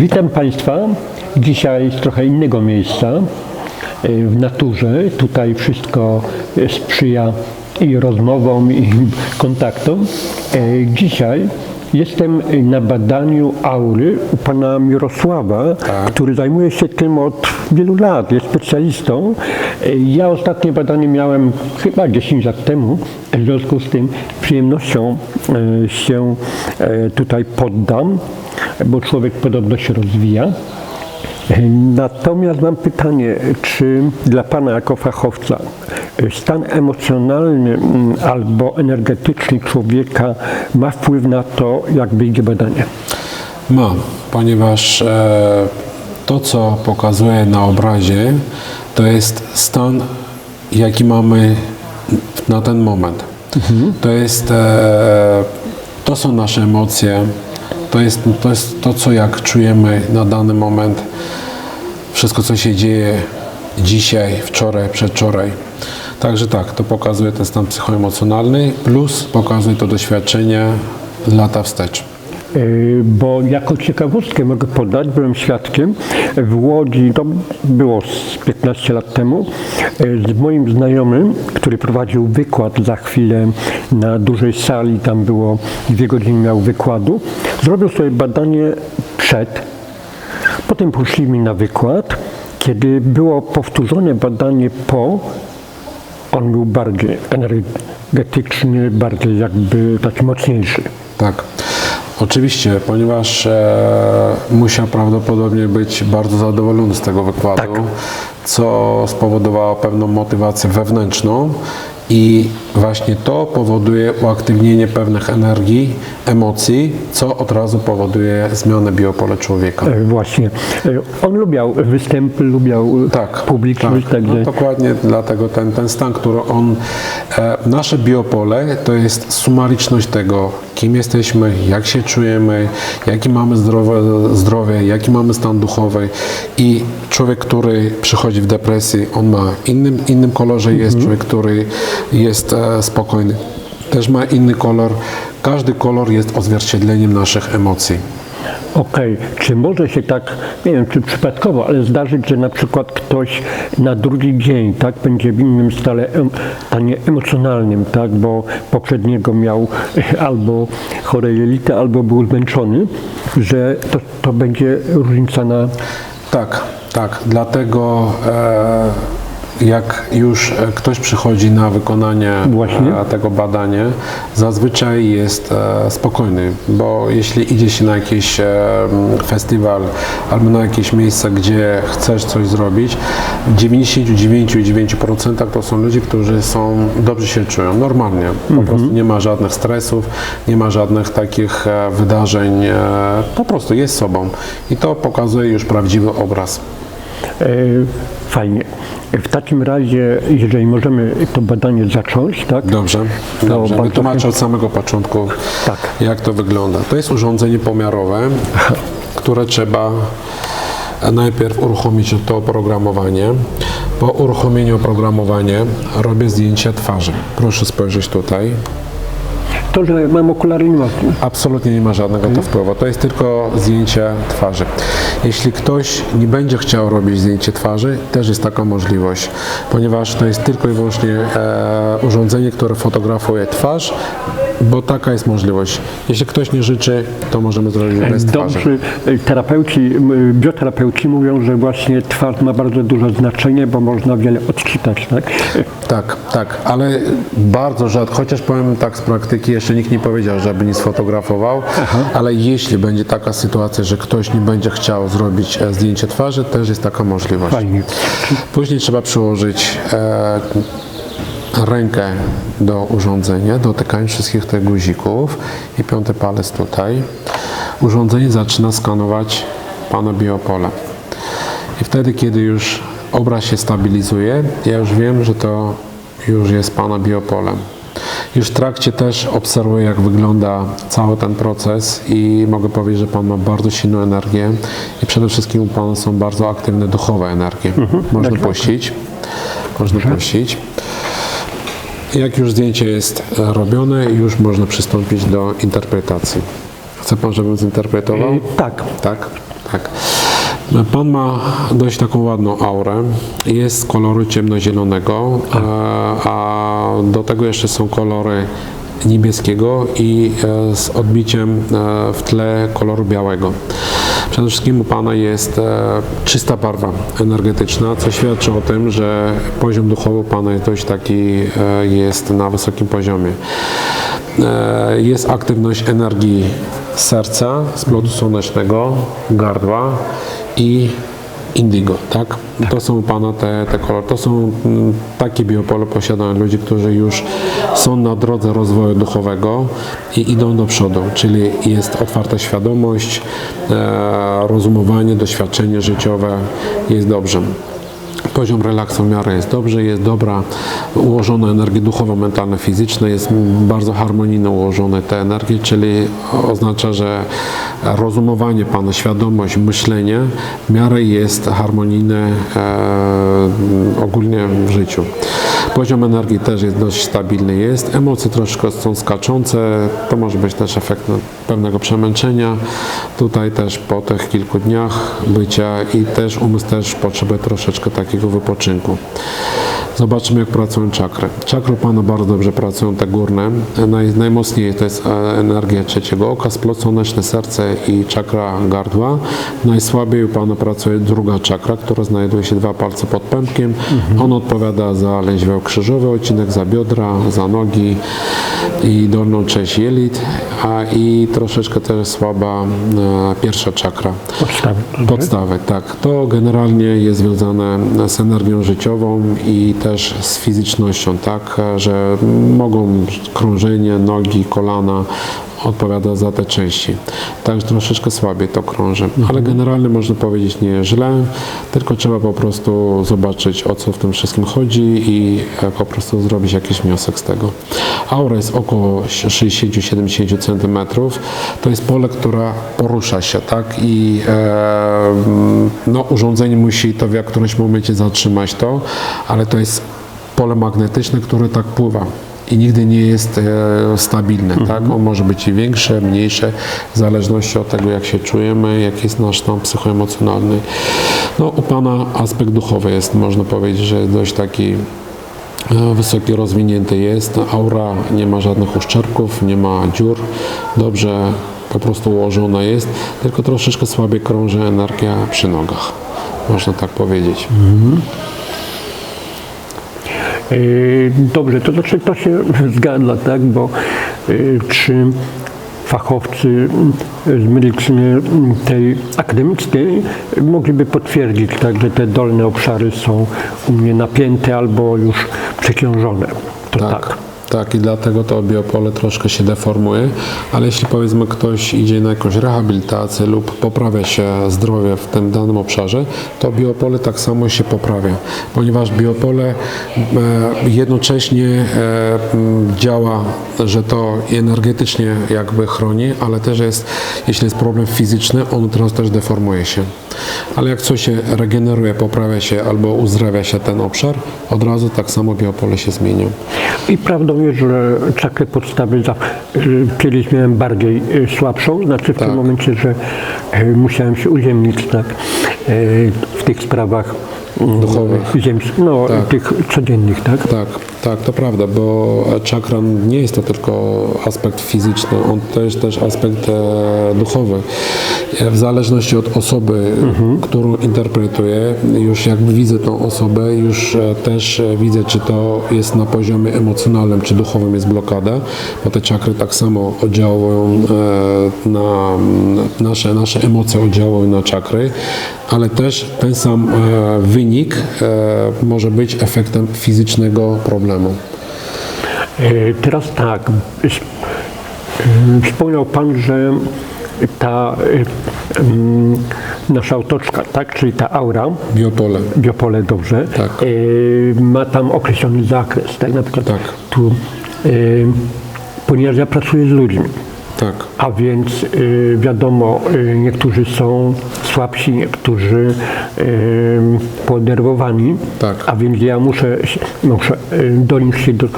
Witam Państwa. Dzisiaj z trochę innego miejsca, e, w naturze. Tutaj wszystko sprzyja i rozmowom, i kontaktom. E, Dzisiaj jestem na badaniu aury u pana Mirosława, który zajmuje się tym od wielu lat, jest specjalistą. E, Ja ostatnie badanie miałem chyba 10 lat temu, w związku z tym przyjemnością się tutaj poddam bo człowiek podobno się rozwija. Natomiast mam pytanie, czy dla Pana jako fachowca stan emocjonalny mm, albo energetyczny człowieka ma wpływ na to, jak wyjdzie badanie? Ma, ponieważ e, to, co pokazuje na obrazie, to jest stan, jaki mamy na ten moment. To jest, e, to są nasze emocje, to jest, to jest to, co jak czujemy na dany moment, wszystko, co się dzieje dzisiaj, wczoraj, przedwczoraj. Także tak, to pokazuje ten stan psychoemocjonalny, plus pokazuje to doświadczenie lata wstecz. Yy, Bo jako ciekawostkę mogę podać, byłem świadkiem w Łodzi, to było z 15 lat temu, yy, z moim znajomym, który prowadził wykład za chwilę na dużej sali, tam było dwie godziny miał wykładu, zrobił sobie badanie przed, potem poszliśmy na wykład, kiedy było powtórzone badanie po, on był bardziej energetyczny, bardziej jakby taki mocniejszy. Tak. Oczywiście, ponieważ e, musiał prawdopodobnie być bardzo zadowolony z tego wykładu, co spowodowało pewną motywację wewnętrzną i właśnie to powoduje uaktywnienie pewnych energii, emocji, co od razu powoduje zmianę biopole człowieka. E, Właśnie. E, On lubiał występy, lubiał Tak, publiczność, tak. także No, dokładnie dlatego ten, ten stan, który on, e, nasze biopole to jest sumaryczność tego, kim jesteśmy, jak się czujemy, jaki mamy zdrowe, zdrowie, jaki mamy stan duchowy i człowiek, który przychodzi w depresji, on ma innym, innym kolorze jest, Mhm. człowiek, który jest e, spokojny, też ma inny kolor. Każdy kolor jest odzwierciedleniem naszych emocji. okej. Czy może się tak, nie wiem czy przypadkowo, ale zdarzyć, że na przykład ktoś na drugi dzień tak będzie w innym stanie, em- stanie emocjonalnym, tak, bo poprzedniego miał albo chore jelita, albo był zmęczony, że to, to będzie różnica na Tak, tak. Dlatego e, jak już e, ktoś przychodzi na wykonanie Właśnie. e, tego badania, zazwyczaj jest e, spokojny, bo jeśli idzie się na jakiś festiwal albo na jakieś miejsce, gdzie chcesz coś zrobić, w 99,9% to są ludzie, którzy są dobrze się czują, normalnie. Po prostu nie ma żadnych stresów, nie ma żadnych takich wydarzeń, po prostu jest sobą. I to pokazuje już prawdziwy obraz. E, Fajnie. W takim razie, jeżeli możemy to badanie zacząć, tak? Dobrze, To dobrze. Wytłumaczę od samego początku, Tak. jak to wygląda. To jest urządzenie pomiarowe, które trzeba najpierw uruchomić to oprogramowanie. Po uruchomieniu oprogramowania robię zdjęcie twarzy. Proszę spojrzeć tutaj. To, że mam okulary nie ma. Absolutnie nie ma żadnego to wpływu. To jest tylko zdjęcie twarzy. Jeśli ktoś nie będzie chciał robić zdjęcie twarzy, też jest taka możliwość, ponieważ to jest tylko i wyłącznie e, urządzenie, które fotografuje twarz, bo taka jest możliwość. Jeśli ktoś nie życzy, to możemy zrobić bez twarzy. Dobrzy e, terapeuci, bioterapeuci mówią, że właśnie twarz ma bardzo duże znaczenie, bo można wiele odczytać, tak? Tak, tak, ale bardzo rzadko, chociaż powiem tak z praktyki, jeszcze nikt nie powiedział, żeby nie sfotografował, ale jeśli będzie taka sytuacja, że ktoś nie będzie chciał zrobić e, zdjęcie twarzy, też jest taka możliwość. Fajnie. Później trzeba przyłożyć e, rękę do urządzenia, dotykając wszystkich tych guzików i piąty palec tutaj. Urządzenie zaczyna skanować Pana biopole. I wtedy, kiedy już obraz się stabilizuje, ja już wiem, że to już jest Pana biopole. Już w trakcie też obserwuję, jak wygląda cały ten proces i mogę powiedzieć, że Pan ma bardzo silną energię i przede wszystkim u Pana są bardzo aktywne duchowe energie. Można puścić. Można puścić. Jak już zdjęcie jest e, robione, już można przystąpić do interpretacji. Chce Pan, żebym zinterpretował? E, Tak. Tak? tak. Pan ma dość taką ładną aurę. Jest z koloru ciemnozielonego, e, a do tego jeszcze są kolory niebieskiego i e, z odbiciem e, w tle koloru białego. Przede wszystkim u Pana jest e, czysta barwa energetyczna, co świadczy o tym, że poziom duchowy Pana jest dość taki, e, jest na wysokim poziomie. E, Jest aktywność energii serca, splotu słonecznego, gardła i indigo, tak? To są Pana te, te kolory. To są mm, takie biopole posiadają ludzie, którzy już są na drodze rozwoju duchowego i idą do przodu, czyli jest otwarta świadomość, e, rozumowanie, doświadczenie życiowe jest dobrze. Poziom relaksu w miarę jest dobrze, jest dobra ułożona energia duchowa, mentalna, fizyczna, jest bardzo harmonijnie ułożone te energie, czyli oznacza, że rozumowanie Pana, świadomość, myślenie w miarę jest harmonijne e, ogólnie w życiu. Poziom energii też jest dość stabilny jest, emocje troszkę są skaczące, to może być też efekt pewnego przemęczenia. Tutaj też po tych kilku dniach bycia i też umysł też potrzebuje troszeczkę takiego wypoczynku. Zobaczymy jak pracują czakry. Czakry Pana bardzo dobrze pracują te górne. Naj, najmocniej to jest e, energia trzeciego oka, splot słoneczny, serce i czakra gardła. Najsłabiej u Pana pracuje druga czakra, która znajduje się dwa palce pod pępkiem. On odpowiada za lędźwioł krzyżowy, odcinek za biodra, za nogi i dolną część jelit, a i troszeczkę też słaba e, pierwsza czakra. Podstawy. Podstawy, tak. To generalnie jest związane z energią życiową i też z fizycznością, tak, że mogą krążenie, nogi, kolana odpowiada za te części. Także troszeczkę słabiej to krąży, ale generalnie można powiedzieć nie źle, tylko trzeba po prostu zobaczyć o co w tym wszystkim chodzi i po prostu zrobić jakiś wniosek z tego. Aura jest około 60-70 cm. To jest pole, które porusza się, tak? I e, no, urządzenie musi to w którymś momencie zatrzymać to, ale to jest pole magnetyczne, które tak pływa i nigdy nie jest e, stabilne, tak? On może być i większe, mniejsze, w zależności od tego, jak się czujemy, jaki jest nasz stan psychoemocjonalny. No, u Pana aspekt duchowy jest, można powiedzieć, że dość taki e, wysoki, rozwinięty jest. Aura nie ma żadnych uszczerbków, nie ma dziur, dobrze po prostu ułożona jest, tylko troszeczkę słabiej krąży energia przy nogach. Można tak powiedzieć. Yy, Dobrze, to znaczy to się zgadza, tak, bo yy, czy fachowcy z medycyny tej akademickiej mogliby potwierdzić, tak, że te dolne obszary są u mnie napięte albo już przeciążone. To tak. Tak. Tak, i dlatego to biopole troszkę się deformuje, ale jeśli powiedzmy ktoś idzie na jakąś rehabilitację lub poprawia się zdrowie w tym danym obszarze, to biopole tak samo się poprawia, ponieważ biopole e, jednocześnie e, działa, że to energetycznie jakby chroni, ale też jest, jeśli jest problem fizyczny, on teraz też deformuje się. Ale jak coś się regeneruje, poprawia się albo uzdrawia się ten obszar, od razu tak samo biopole się zmienia. I prawdą jest, że czakrę podstawy za, y, kiedyś miałem bardziej y, słabszą, znaczy w Tak. tym momencie, że y, musiałem się uziemnić tak, w tych sprawach mm, Duchowych. ziemskich, no Tak. tych codziennych, tak? Tak, tak, to prawda, bo czakran nie jest to tylko aspekt fizyczny, on też też aspekt e, duchowy. E, W zależności od osoby, którą interpretuję, już jakby widzę tą osobę, już e, też e, widzę, czy to jest na poziomie emocjonalnym, czy duchowym jest blokada, bo te czakry tak samo oddziałują e, na nasze, nasze emocje oddziałują na czakry, ale też ten sam e, wynik e, może być efektem fizycznego problemu. Y, Teraz tak, wspomniał Pan, że ta nasza otoczka, tak, czyli ta aura, Biopole. biopole dobrze, Tak. ma tam określony zakres, tak, na przykład Tak. tu, ponieważ ja pracuję z ludźmi, Tak, a więc y, wiadomo, y, niektórzy są słabsi, niektórzy y, podenerwowani, Tak. a więc ja muszę, muszę y, do nich się do, y,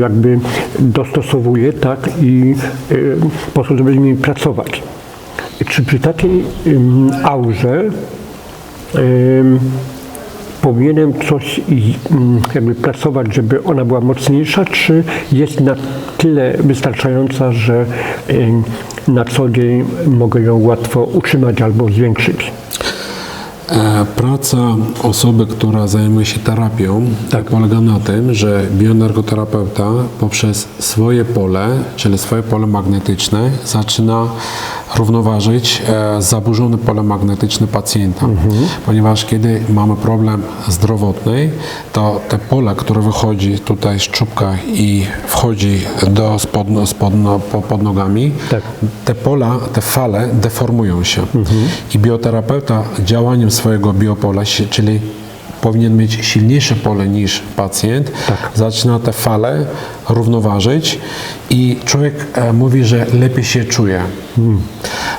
jakby dostosowuję, tak, i y, po to, żeby z nimi pracować. czy przy takiej ym, aurze ym, powinienem coś ym, jakby pracować, żeby ona była mocniejsza, czy jest na tyle wystarczająca, że ym, na co dzień mogę ją łatwo utrzymać albo zwiększyć? E, Praca osoby, która zajmuje się terapią, tak. polega na tym, że bioenergoterapeuta poprzez swoje pole, czyli swoje pole magnetyczne, zaczyna równoważyć e, zaburzone pole magnetyczne pacjenta. Ponieważ kiedy mamy problem zdrowotny, to te pole, które wychodzi tutaj z czubka i wchodzi do spod, spod, no, po- pod nogami, Tak. te pola, te fale deformują się. I bioterapeuta działaniem swojego biopola, czyli powinien mieć silniejsze pole niż pacjent, zaczyna te fale równoważyć i człowiek e, mówi, że lepiej się czuje.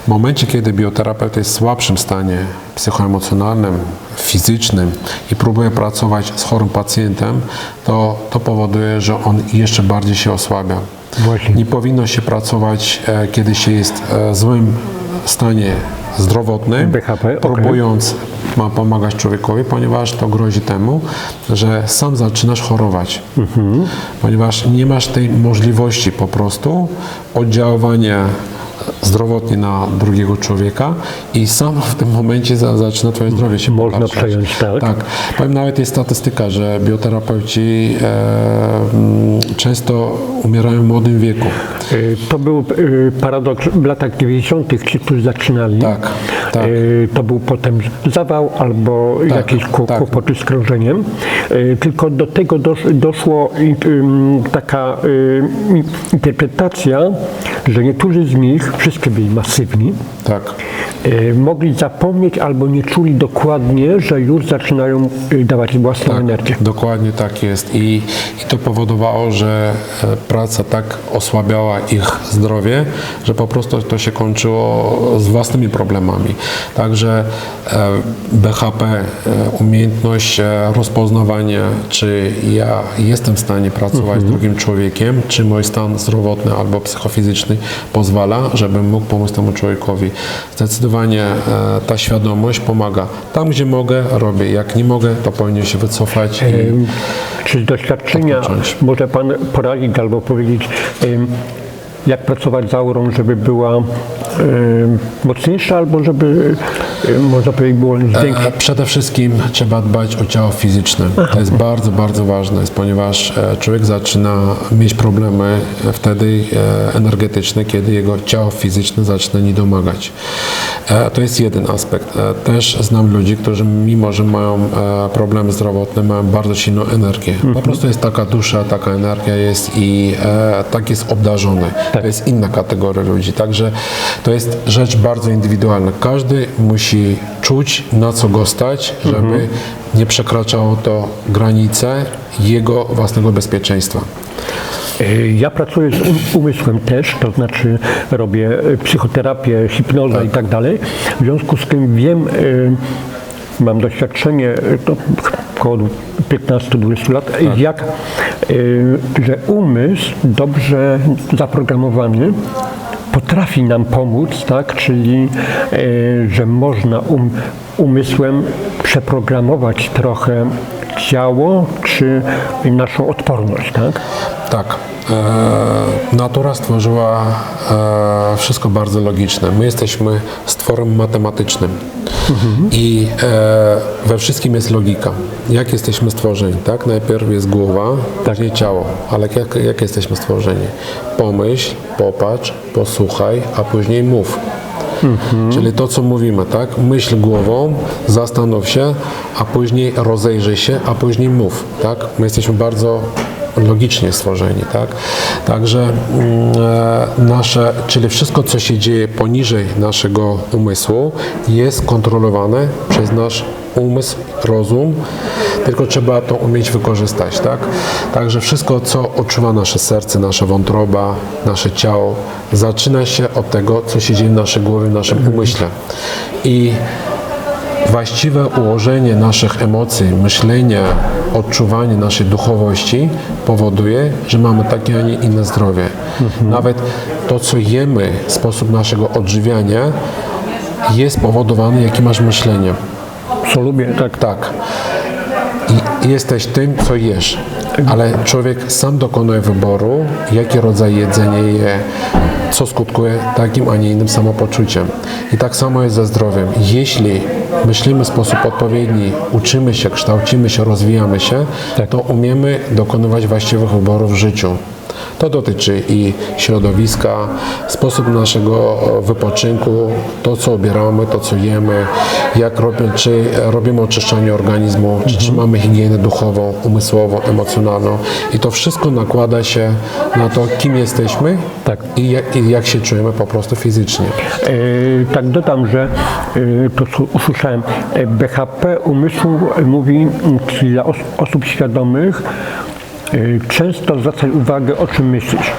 W momencie, kiedy bioterapeuta jest w słabszym stanie psychoemocjonalnym, fizycznym i próbuje pracować z chorym pacjentem, to to powoduje, że on jeszcze bardziej się osłabia. Właśnie. Nie powinno się pracować, e, kiedy się jest e, w złym stanie zdrowotnym, BHP, próbując ma pomagać człowiekowi, ponieważ to grozi temu, że sam zaczynasz chorować. Ponieważ nie masz tej możliwości po prostu oddziaływania zdrowotnie na drugiego człowieka i sam w tym momencie za, zaczyna twoje zdrowie się Można pogarszać. przejąć, tak. Tak. Powiem nawet jest statystyka, że bioterapeuci e, mm, często umierają w młodym wieku. Y, To był y, paradoks w latach 90., ci, którzy zaczynali. Tak, tak. Y, To był potem zawał albo jakieś kł- tak. kłopoty z krążeniem. Tylko do tego dosz, doszło taka interpretacja, że niektórzy z nich, wszyscy byli masywni, Tak. Y, mogli zapomnieć albo nie czuli dokładnie, że już zaczynają y, dawać własną energię. Dokładnie tak jest. I, I to powodowało, że e, praca tak osłabiała ich zdrowie, że po prostu to się kończyło z własnymi problemami. Także e, BHP, e, umiejętność rozpoznawania, czy ja jestem w stanie pracować z drugim człowiekiem, czy mój stan zdrowotny albo psychofizyczny pozwala, żebym mógł pomóc temu człowiekowi. Zdecydowanie e, ta świadomość pomaga. Tam, gdzie mogę, robię. Jak nie mogę, to powinien się wycofać Czy z doświadczenia Odpocząć. może Pan poradzić albo powiedzieć, jak pracować z aurą, żeby była ym, mocniejsza albo żeby, ym, można powiedzieć, było? E, Przede wszystkim trzeba dbać o ciało fizyczne. To jest bardzo, bardzo ważne, ponieważ człowiek zaczyna mieć problemy wtedy energetyczne, kiedy jego ciało fizyczne zaczyna niedomagać. To jest jeden aspekt. Też znam ludzi, którzy mimo, że mają problemy zdrowotne, mają bardzo silną energię. Po prostu jest taka dusza, taka energia jest i tak jest obdarzony. To jest inna kategoria ludzi. Także to jest rzecz bardzo indywidualna. Każdy musi czuć, na co go stać, żeby nie przekraczało to granice jego własnego bezpieczeństwa. Y, Ja pracuję z um- umysłem też, to znaczy robię y, psychoterapię, hipnozę i tak dalej. W związku z tym wiem, y, mam doświadczenie to około 15-20 lat, jak, y, że umysł dobrze zaprogramowany potrafi nam pomóc, tak? czyli y, że można um, umysłem przeprogramować trochę ciało czy naszą odporność. Tak? Tak. E, natura stworzyła e, wszystko bardzo logiczne. My jesteśmy stworem matematycznym i e, we wszystkim jest logika. Jak jesteśmy stworzeni? Tak? Najpierw jest głowa, później ciało. Ale jak, jak jesteśmy stworzeni? Pomyśl, popatrz, posłuchaj, a później mów. Czyli to, co mówimy, tak? Myśl głową, zastanów się, a później rozejrzyj się, a później mów, tak? My jesteśmy bardzo logicznie stworzeni, tak? Także mm, e, nasze, czyli wszystko, co się dzieje poniżej naszego umysłu, jest kontrolowane przez nasz umysł, rozum, tylko trzeba to umieć wykorzystać, tak? Także wszystko, co odczuwa nasze serce, nasza wątroba, nasze ciało, zaczyna się od tego, co się dzieje w naszej głowie, w naszym umyśle. I właściwe ułożenie naszych emocji, myślenia, odczuwanie naszej duchowości powoduje, że mamy takie, a nie inne zdrowie. Nawet to, co jemy, sposób naszego odżywiania jest powodowany, jakie masz myślenie. Co lubię, tak. Tak. I jesteś tym, co jesz. Ale człowiek sam dokonuje wyboru, jaki rodzaj jedzenia je, co skutkuje takim, a nie innym samopoczuciem. I tak samo jest ze zdrowiem. Jeśli myślimy w sposób odpowiedni, uczymy się, kształcimy się, rozwijamy się, Tak. to umiemy dokonywać właściwych wyborów w życiu. To dotyczy i środowiska, sposób naszego wypoczynku, to co obieramy, to co jemy, jak robimy, czy robimy oczyszczanie organizmu, czy trzymamy higienę duchową, umysłową, emocjonalną. I to wszystko nakłada się na to, kim jesteśmy Tak. i, jak, i jak się czujemy po prostu fizycznie. E, tak dodam, że e, to usłyszałem, e, BHP umysłu mówi, czyli dla os- osób świadomych, często zwracaj uwagę, o czym myślisz,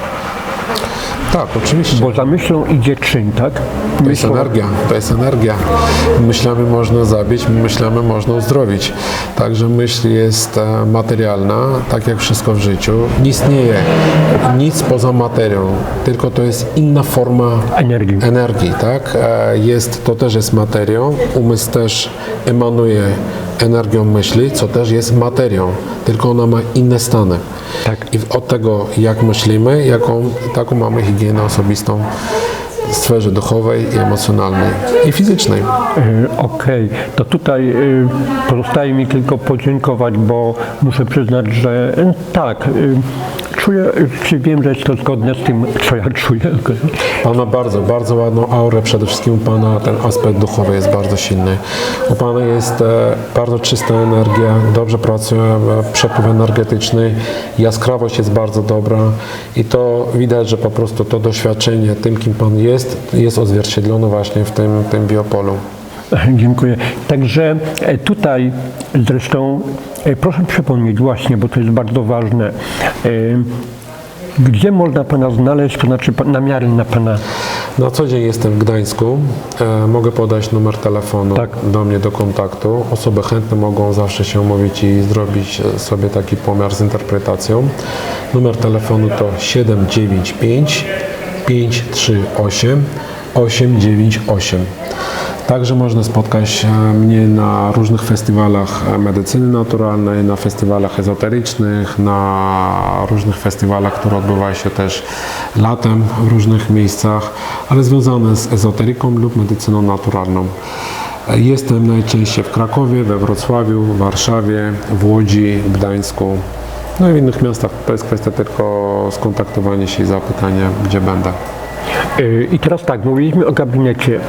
Tak, oczywiście. bo za myślą idzie czyn, tak? To jest energia, to jest energia. Myślami można zabić, myślami można uzdrowić. Także myśl jest e, materialna, tak jak wszystko w życiu. Nie istnieje nic poza materią, tylko to jest inna forma Energii. energii, tak? E, Jest, to też jest materią, umysł też emanuje energią myśli, co też jest materią, tylko ona ma inne stany. Tak. I od tego, jak myślimy, jaką, taką mamy higienę osobistą sferze duchowej i emocjonalnej i fizycznej. E, Okej, to tutaj e, pozostaje mi tylko podziękować, bo muszę przyznać, że e, tak, czuję, czy wiem, że jest to zgodne z tym, co ja czuję. Pan ma bardzo, bardzo ładną aurę, przede wszystkim u Pana ten aspekt duchowy jest bardzo silny. U Pana jest e, bardzo czysta energia, dobrze pracuje e, przepływ energetyczny, jaskrawość jest bardzo dobra i to widać, że po prostu to doświadczenie tym, kim Pan jest, jest odzwierciedlone właśnie w tym, tym biopolu. Dziękuję. Także e, tutaj zresztą proszę przypomnieć właśnie, bo to jest bardzo ważne. e, Gdzie można Pana znaleźć, to znaczy namiary na Pana Na co dzień jestem w Gdańsku. E, mogę podać numer telefonu Tak. do mnie do kontaktu. Osoby chętne mogą zawsze się umówić i zrobić e, sobie taki pomiar z interpretacją. Numer telefonu to 795 538 898. Także można spotkać e, mnie na różnych festiwalach e, medycyny naturalnej, na festiwalach ezoterycznych, na różnych festiwalach, które odbywają się też latem w różnych miejscach, ale związane z ezoteryką lub medycyną naturalną. Jestem najczęściej w Krakowie, we Wrocławiu, w Warszawie, w Łodzi, w Gdańsku, no i w innych miastach. To jest kwestia tylko skontaktowania się i zapytania, gdzie będę. Y, I teraz tak, mówiliśmy o gabinecie.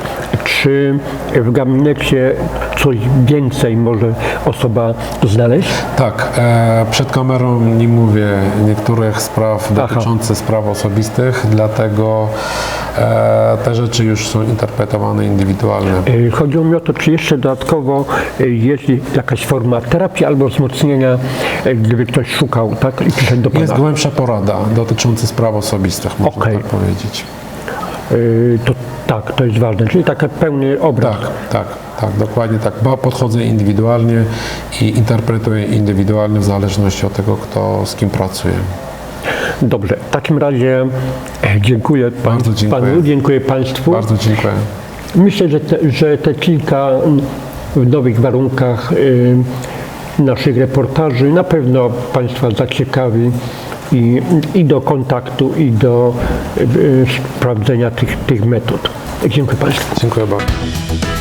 Czy w gabinecie coś więcej może osoba znaleźć? Tak, e, przed kamerą nie mówię niektórych spraw Aha. dotyczących spraw osobistych, dlatego e, te rzeczy już są interpretowane indywidualnie. Y, Chodziło mi o to, czy jeszcze dodatkowo y, jest jakaś forma terapii albo wzmocnienia, y, gdyby ktoś szukał, tak? I przyszedł do Jest Pana. głębsza porada dotycząca spraw osobistych, można Okej. tak powiedzieć. Y, To tak, to jest ważne, czyli taki pełny obraz. Tak, tak, tak, dokładnie tak. Bo podchodzę indywidualnie i interpretuję indywidualnie w zależności od tego, kto z kim pracuje. Dobrze, w takim razie e, dziękuję, pan, Bardzo dziękuję. Panu, dziękuję Państwu. Bardzo dziękuję. Myślę, że te, że te kilka w nowych warunkach y, naszych reportaży na pewno Państwa zaciekawi i, i do kontaktu, i do y, sprawdzenia tych, tych metod. Dziękuję Państwu. Dziękuję bardzo.